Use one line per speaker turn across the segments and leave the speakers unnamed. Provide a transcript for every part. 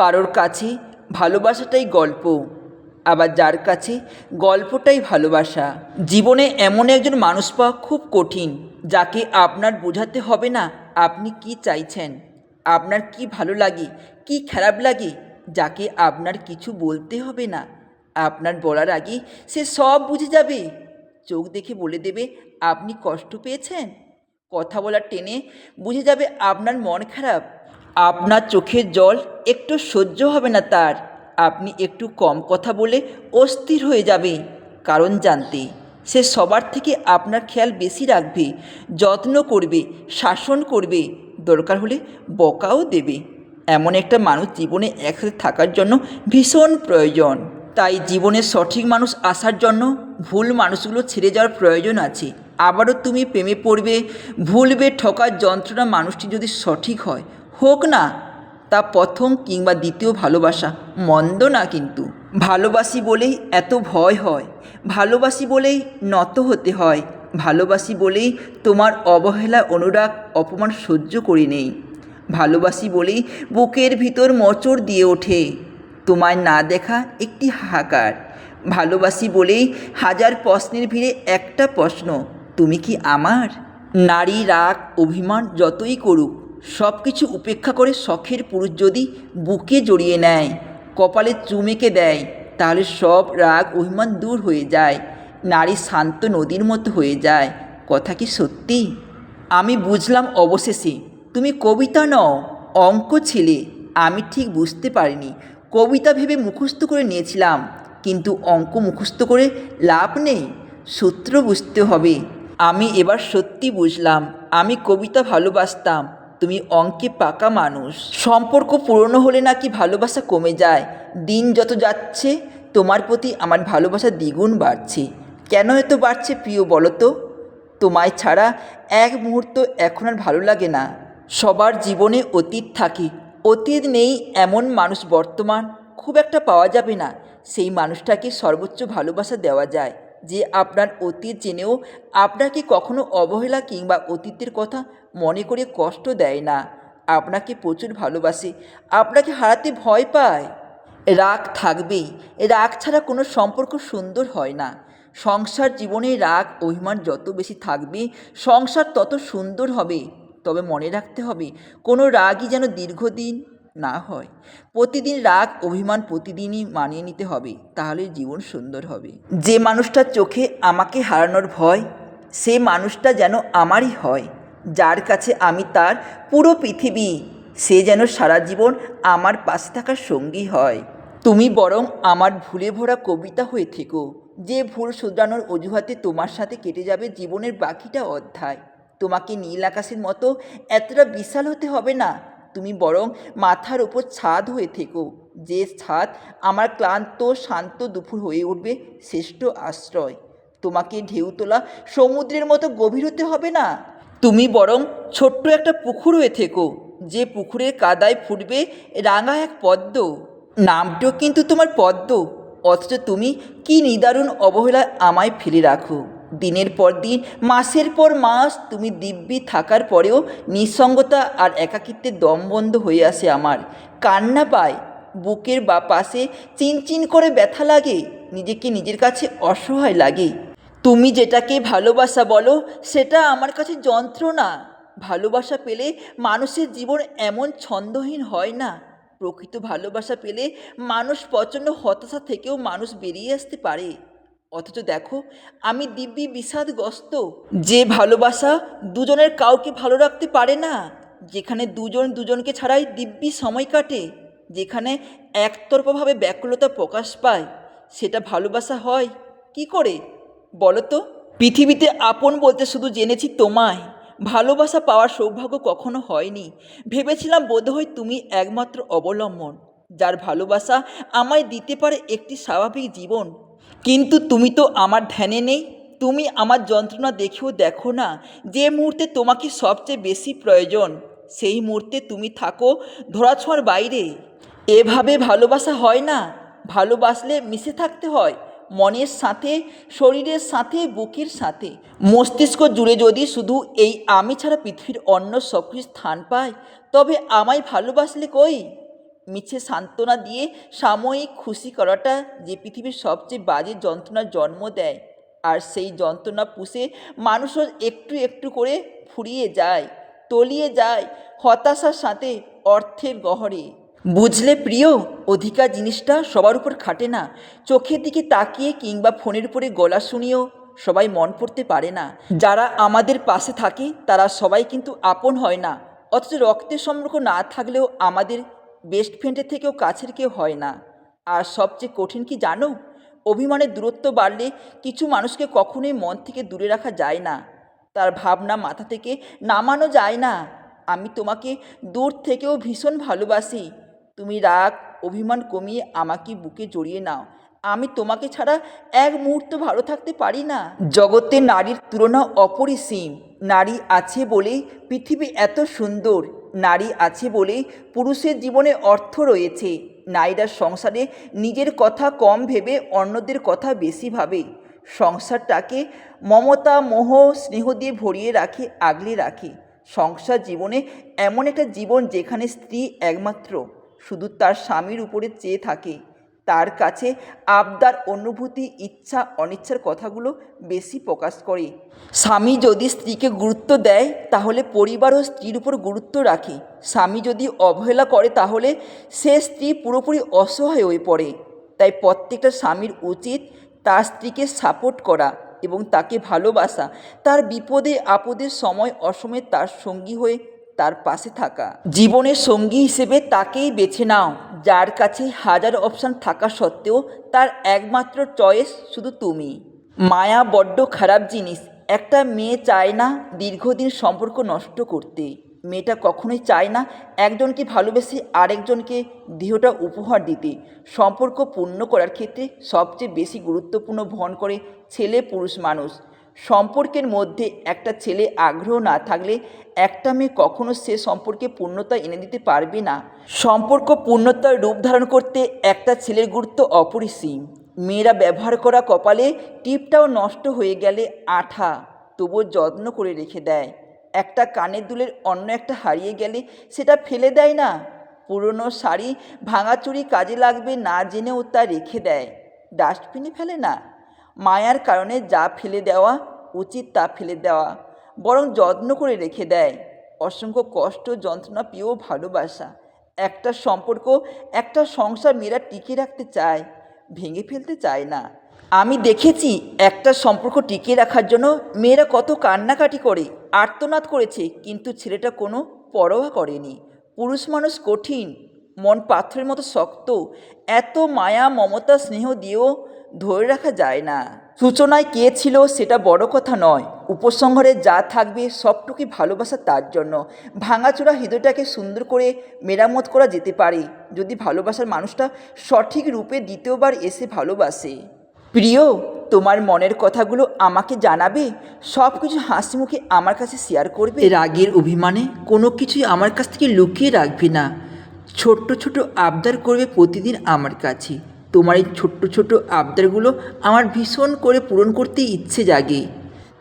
কারোর কাছে ভালোবাসাটাই গল্প, আবার যার কাছে গল্পটাই ভালোবাসা। জীবনে এমন একজন মানুষ পাওয়া খুব কঠিন, যাকে আপনার বোঝাতে হবে না আপনি কি চাইছেন, আপনার কি ভালো লাগে, কি খারাপ লাগে, যাকে আপনার কিছু বলতে হবে না। আপনার বলার আগে সে সব বুঝে যাবে। চোখ দেখে বলে দেবে, আপনি কষ্ট পেয়েছেন? কথা বলার টেনে বুঝে যাবে, আপনার মন খারাপ। আপনার চোখের জল একটু সহ্য হবে না তার। আপনি একটু কম কথা বলে অস্থির হয়ে যাবে। কারণ জানতে, সে সবার থেকে আপনার খেয়াল বেশি রাখবে, যত্ন করবে, শাসন করবে, দরকার হলে বকাও দেবে। এমন একটা মানুষ জীবনে একসাথে থাকার জন্য ভীষণ প্রয়োজন। তাই জীবনে সঠিক মানুষ আসার জন্য ভুল মানুষগুলো ছেড়ে যাওয়ার প্রয়োজন আছে। আবারও তুমি প্রেমে পড়বে, ভুলবে, ঠকার যন্ত্রণা মানুষটি যদি সঠিক হয় হোক না, তা প্রথম কিংবা দ্বিতীয় ভালোবাসা, মন্দ না কিন্তু। ভালোবাসি বলেই এত ভয় হয়, ভালোবাসি বলেই নত হতে হয়, ভালোবাসি বলেই তোমার অবহেলা, অনুরাগ, অপমান সহ্য করে নেই। ভালোবাসি বলেই বুকের ভিতর মোচড় দিয়ে ওঠে, তোমায় না দেখা একটি হাহাকার। ভালোবাসি বলেই হাজার প্রশ্নের ভিড়ে একটা প্রশ্ন, তুমি কি আমার? নারী রাগ, অভিমান যতই করুক সব কিছু উপেক্ষা করে শখের পুরুষ যদি বুকে জড়িয়ে নেয়, কপালে চুমেকে দেয়, তাহলে সব রাগ, অভিমান দূর হয়ে যায়, নারী শান্ত নদীর মতো হয়ে যায়। কথা কি সত্যি? আমি বুঝলাম অবশেষে, তুমি কবিতা নও, অঙ্ক ছিলে, আমি ঠিক বুঝতে পারিনি। কবিতা ভেবে মুখস্থ করে নিয়েছিলাম, কিন্তু অঙ্ক মুখস্থ করে লাভ নেই। সূত্র বুঝতে হবে। আমি এবার সত্যি বুঝলাম, আমি কবিতা ভালোবাসতাম তুমি অঙ্কে পাকা মানুষ। সম্পর্ক পুরনো হলে নাকি ভালোবাসা কমে যায়। দিন যত যাচ্ছে, তোমার প্রতি আমার ভালোবাসা দ্বিগুণ বাড়ছে। কেন এত বাড়ছে প্রিয় বলো তো? তোমায় ছাড়া এক মুহূর্ত এখন আর ভালো লাগে না। সবার জীবনে অতীত থাকে। অতীত নেই এমন মানুষ বর্তমান। খুব একটা পাওয়া যাবে না। সেই মানুষটাকে সর্বোচ্চ ভালোবাসা দেওয়া যায়। যে আপনার অতীত জেনেও আপনাকে কখনো অবহেলা কিংবা অতীতের কথা মনে করে কষ্ট দেয় না। আপনাকে প্রচুর ভালোবাসে। আপনাকে হারাতে ভয় পায়। রাগ থাকবেই রাগ ছাড়া কোনো সম্পর্ক সুন্দর হয় না। সংসার জীবনে রাগ, অভিমান যত বেশি থাকবে, সংসার তত সুন্দর হবে। তবে মনে রাখতে হবে, কোনো রাগই যেন দীর্ঘদিন না হয়। প্রতিদিন রাগ, অভিমান প্রতিদিনই মানিয়ে নিতে হবে, তাহলে জীবন সুন্দর হবে। যে মানুষটার চোখে আমাকে হারানোর ভয়, সে মানুষটা যেন আমারই হয়। যার কাছে আমি তার পুরো পৃথিবী, সে যেন সারা জীবন আমার পাশে থাকার সঙ্গী হয়। তুমি বরং আমার ভুলে ভরা কবিতা হয়ে থেকো, যে ভুল শুধরানোর অজুহাতে তোমার সাথে কেটে যাবে জীবনের বাকিটা অধ্যায়। তোমাকে নীল আকাশের মতো এতটা বিশাল হতে হবে না। তুমি বরং মাথার ওপর ছাদ হয়ে থেকো, যে ছাদ আমার ক্লান্ত, শান্ত দুপুর হয়ে উঠবে শ্রেষ্ঠ আশ্রয়। তোমাকে ঢেউ তোলা সমুদ্রের মতো গভীর হতে হবে না। তুমি বরং ছোট্ট একটা পুকুর হয়ে থেকো, যে পুকুরের কাদায় ফুটবে রাঙা এক পদ্ম। নামটিও কিন্তু তোমার পদ্ম, অথচ তুমি কি নিদারুণ অবহেলায় আমায় ফেলে রাখো। দিনের পর দিন, মাসের পর মাস তুমি দিব্যি থাকার পরেও নিঃসঙ্গতা আর একাকিত্বের দম বন্ধ হয়ে আসে আমার। কান্না পায়, বুকের বা পাশে চিনচিন করে ব্যথা লাগে, নিজেকে নিজের কাছে অসহায় লাগে। তুমি যেটাকে ভালোবাসা বলো, সেটা আমার কাছে যন্ত্রণা। ভালোবাসা পেলে মানুষের জীবন এমন ছন্দহীন হয় না। প্রকৃত ভালোবাসা পেলে মানুষ প্রচণ্ড হতাশা থেকেও মানুষ বেরিয়ে আসতে পারে। অথচ দেখো, আমি দিব্যি বিষাদগ্রস্ত। যে ভালোবাসা দুজনের কাউকে ভালো রাখতে পারে না, যেখানে দুজন দুজনকে ছাড়াই দিব্যি সময় কাটে, যেখানে একতরফাভাবে ব্যাকুলতা প্রকাশ পায়, সেটা ভালোবাসা হয়। কি করে? বলো তো পৃথিবীতে আপন বলতে শুধু জেনেছি তোমায়। ভালোবাসা পাওয়ার সৌভাগ্য কখনো হয়নি। ভেবেছিলাম বোধহয় তুমি একমাত্র অবলম্বন, যার ভালোবাসা আমায় দিতে পারে একটি স্বাভাবিক জীবন। কিন্তু তুমি তো আমার ধ্যানে নেই, তুমি আমার যন্ত্রণা দেখেও দেখো না যে মুহূর্তে তোমাকে সবচেয়ে বেশি প্রয়োজন। সেই মুহূর্তে তুমি থাকো ধরাছোঁয়ার বাইরে। এভাবে ভালোবাসা হয় না, ভালোবাসলে মিশে থাকতে হয়। মনের সাথে, শরীরের সাথে, বুকের সাথে। মস্তিষ্ক জুড়ে যদি শুধু এই আমি ছাড়া পৃথিবীর অন্য সব কিছু স্থান পায়, তবে আমায় ভালোবাসলে কই? মিছে সান্ত্বনা দিয়ে সাময়িক খুশি করাটা যে পৃথিবীর সবচেয়ে বাজে যন্ত্রণার জন্ম দেয়। আর সেই যন্ত্রণা পুষে মানুষও একটু একটু করে ফুরিয়ে যায়, তলিয়ে যায় হতাশার সাথে অর্থের গহরে। বুঝলে প্রিয় অধিকার জিনিসটা সবার উপর খাটে না। চোখের দিকে তাকিয়ে কিংবা ফোনের উপরে গলা শুনিয়েও সবাই মন পড়তে পারে না। যারা আমাদের পাশে থাকে, তারা সবাই কিন্তু আপন হয় না। অথচ রক্তের সম্পর্ক না থাকলেও আমাদের বেস্ট ফ্রেন্ডের থেকেও কাছের কেউ হয় না। আর সবচেয়ে কঠিন কি জানো? অভিমানের দূরত্ব বাড়লে কিছু মানুষকে কখনোই মন থেকে দূরে রাখা যায় না। তার ভাবনা মাথা থেকে নামানো যায় না। আমি তোমাকে দূর থেকেও ভীষণ ভালোবাসি। তুমি রাগ, অভিমান কমিয়ে আমাকে বুকে জড়িয়ে নাও। আমি তোমাকে ছাড়া এক মুহূর্ত ভালো থাকতে পারি না। জগতে নারীর তুলনা অপরিসীম। নারী আছে বলেই পৃথিবী এত সুন্দর। নারী আছে বলেই পুরুষের জীবনে অর্থ রয়েছে। নারীরা সংসারে নিজের কথা কম ভেবে অন্যদের কথা বেশি ভাবে। সংসারটাকে মমতা, মোহ, স্নেহ দিয়ে ভরিয়ে রাখে, আগলে রাখে। সংসার জীবনে এমন একটা জীবন যেখানে স্ত্রী একমাত্র। শুধু তার স্বামীর উপরে চেয়ে থাকে। তার কাছে আবদার, অনুভূতি, ইচ্ছা, অনিচ্ছার কথাগুলো বেশি প্রকাশ করে। স্বামী যদি স্ত্রীকে গুরুত্ব দেয়, তাহলে পরিবারও স্ত্রীর উপর গুরুত্ব রাখে। স্বামী যদি অবহেলা করে, তাহলে সে স্ত্রী পুরোপুরি অসহায় হয়ে পড়ে। তাই প্রত্যেকটা স্বামীর উচিত তার স্ত্রীকে সাপোর্ট করা এবং তাকে ভালোবাসা। তার বিপদে আপদের সময় অসময়ে তার সঙ্গী হয়ে তার পাশে থাকা। জীবনের সঙ্গী হিসেবে তাকেই বেছে নাও, যার কাছে হাজার অপশান থাকা সত্ত্বেও তার একমাত্র চয়েস শুধু তুমি। মায়া বড্ড খারাপ জিনিস, একটা মেয়ে চায় না দীর্ঘদিন সম্পর্ক নষ্ট করতে। মেয়েটা কখনোই চায় না একজনকে ভালোবেসে আরেকজনকে দেহটা উপহার দিতে। সম্পর্ক পূর্ণ করার ক্ষেত্রে সবচেয়ে বেশি গুরুত্বপূর্ণ বহন করে ছেলে পুরুষ মানুষ। সম্পর্কের মধ্যে একটা ছেলে আগ্রহ না থাকলে একটা মেয়ে কখনো সে সম্পর্কে পূর্ণতা এনে দিতে পারবে না। সম্পর্ক পূর্ণতার রূপ ধারণ করতে একটা ছেলের গুরুত্ব অপরিসীম। মেয়েরা ব্যবহার করা কপালে টিপটাও নষ্ট হয়ে গেলে আঠা, তবুও যত্ন করে রেখে দেয়। একটা কানের দুলের অন্য একটা হারিয়ে গেলে সেটা ফেলে দেয় না। পুরনো শাড়ি ভাঙাচুরি কাজে লাগবে না জেনেও তা রেখে দেয়। ডাস্টবিনে ফেলে না। মায়ার কারণে যা ফেলে দেওয়া উচিত তা ফেলে দেওয়া, বরং যত্ন করে রেখে দেয়। অসংখ্য কষ্ট, যন্ত্রণা পেয়েও ভালোবাসা, একটা সম্পর্ক, একটা সংসার মেয়েরা টিকে রাখতে চায়, ভেঙে ফেলতে চায় না। আমি দেখেছি একটা সম্পর্ক টিকিয়ে রাখার জন্য মেয়েরা কত কান্নাকাটি করে, আর্তনাদ করেছে, কিন্তু ছেলেটা কোনো পরোয়া করেনি। পুরুষ মানুষ কঠিন, মন পাথরের মতো শক্ত, এত মায়া, মমতা, স্নেহ দিয়েও ধরে রাখা যায় না। সূচনায় কে ছিল সেটা বড় কথা নয়। উপসংহারে যা থাকবে সবটুকুই ভালোবাসা তার জন্য। ভাঙাচোরা হৃদয়টাকে সুন্দর করে মেরামত করা যেতে পারে, যদি ভালোবাসার মানুষটা সঠিক রূপে দ্বিতীয়বার এসে ভালোবাসে। প্রিয়, তোমার মনের কথাগুলো আমাকে জানাবে? সব কিছু হাসি মুখে আমার কাছে শেয়ার করবে? রাগের অভিমানে কোনো কিছুই আমার কাছ থেকে লুকিয়ে রাখবে না। ছোট্ট ছোট আবদার করবে প্রতিদিন আমার কাছে। তোমার এই ছোট্ট ছোট আবদারগুলো আমার ভীষণ করে পূরণ করতে ইচ্ছে জাগে।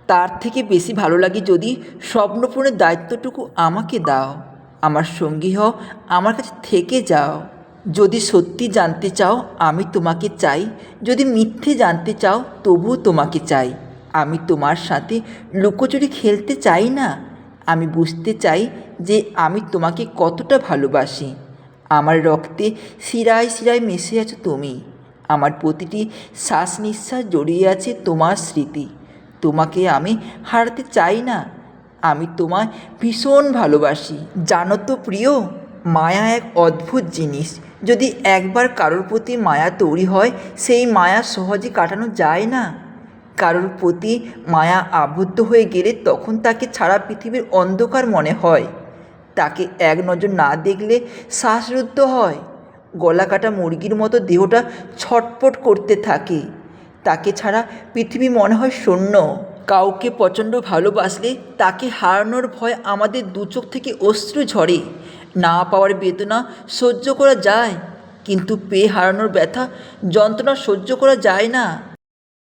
তার থেকে বেশি ভালো লাগে যদি স্বপ্নপূরণের দায়িত্বটুকু আমাকে দাও, আমার সঙ্গী হও, আমার কাছে থেকে যাও। যদি সত্যি জানতে চাও, আমি তোমাকে চাই। যদি মিথ্যে জানতে চাও, তবুও তোমাকে চাই। আমি তোমার সাথে লুকোচুরি খেলতে চাই না। আমি বুঝতে চাই যে আমি তোমাকে কতটা ভালোবাসি। আমার রক্তে শিরায় শিরায় মিশে আছো তুমি। আমার প্রতিটি শ্বাস নিঃশ্বাস জড়িয়ে আছে তোমার স্মৃতি। তোমাকে আমি হারাতে চাই না। আমি তোমায় ভীষণ ভালোবাসি। জানো তো প্রিয়, মায়া এক অদ্ভুত জিনিস। যদি একবার কারোর প্রতি মায়া তৈরি হয়, সেই মায়া সহজে কাটানো যায় না। কারোর প্রতি মায়া আবদ্ধ হয়ে গেলে তখন তাকে ছাড়া পৃথিবীর অন্ধকার মনে হয়। তাকে এক নজর না দেখলে শ্বাসরুদ্ধ হয়। গলা কাটা মুরগির মতো দেহটা ছটপট করতে থাকে। তাকে ছাড়া পৃথিবী মনে হয় শূন্য। কাউকে প্রচণ্ড ভালোবাসলে তাকে হারানোর ভয় আমাদের দু চোখ থেকে অশ্রু ঝরে। না পাওয়ার বেদনা সহ্য করা যায়, কিন্তু পেয়ে হারানোর ব্যথা যন্ত্রণা সহ্য করা যায় না।